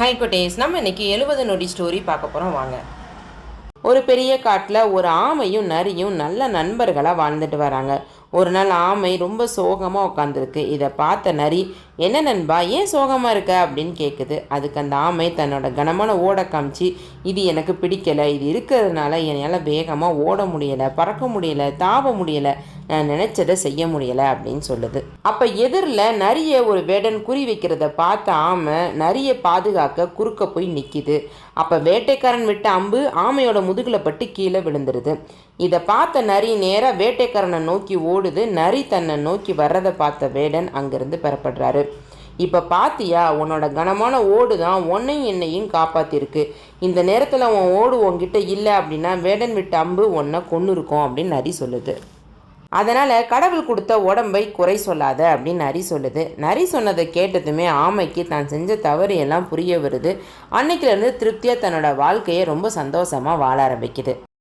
High குட்டேஸ் நம்ம இன்னைக்கு எழுபது நொடி ஸ்டோரி பார்க்க போகிறோம் வாங்க. ஒரு பெரிய காட்டில் ஒரு ஆமையும் நரியும் நல்ல நண்பர்களாக வாழ்ந்துட்டு வராங்க. ஒரு நாள் ஆமை ரொம்ப சோகமாக உட்காந்துருக்கு இதை பார்த்த நரி என்ன நண்பா ஏன் சோகமாக இருக்க? அப்படின்னு கேட்குது அதுக்கு அந்த ஆமை தன்னோட கனமான ஓட காமிச்சு இது எனக்கு பிடிக்கலை. இது இருக்கிறதுனால என்னால் வேகமாக ஓட முடியலை பறக்க முடியலை தாவ முடியலை. நான் நினச்சதை செய்ய முடியலை அப்படின்னு சொல்லுது. அப்போ எதிரில் நரிய ஒரு வேடன் குறி வைக்கிறத பார்த்த ஆமை நரிய பாதுகாக்க குறுக்க போய் நிற்கிது அப்போ வேட்டைக்காரன் விட்ட அம்பு ஆமையோட முதுகில் பட்டு கீழே விழுந்துருது. இதை பார்த்த நரி நேராக வேட்டைக்காரனை நோக்கி ஓடுது. நரி தன்னை நோக்கி வர்றதை பார்த்த வேடன் அங்கிருந்து பெறப்படுறாரு. இப்போ பாத்தியா உன்னோட கனமான ஓடு தான் உன்னையும் என்னையும் காப்பாற்றிருக்கு இந்த நேரத்தில் உன் ஓடு உன்கிட்ட இல்லை அப்படின்னா வேடன் விட்ட அம்பு உன்னை கொண்டு இருக்கும் அப்படின்னு நரி சொல்லுது. அதனால் கடவுள் கொடுத்த உடம்பை குறை சொல்லாத அப்படின்னு நரி சொல்லுது. நரி சொன்னதை கேட்டதுமே ஆமைக்கு தான் செஞ்ச தவறு எல்லாம் புரிய வருது. அன்னைக்கிலேருந்து திருப்தியாக தன்னோட வாழ்க்கையை ரொம்ப சந்தோஷமாக வாழ ஆரம்பிக்குது.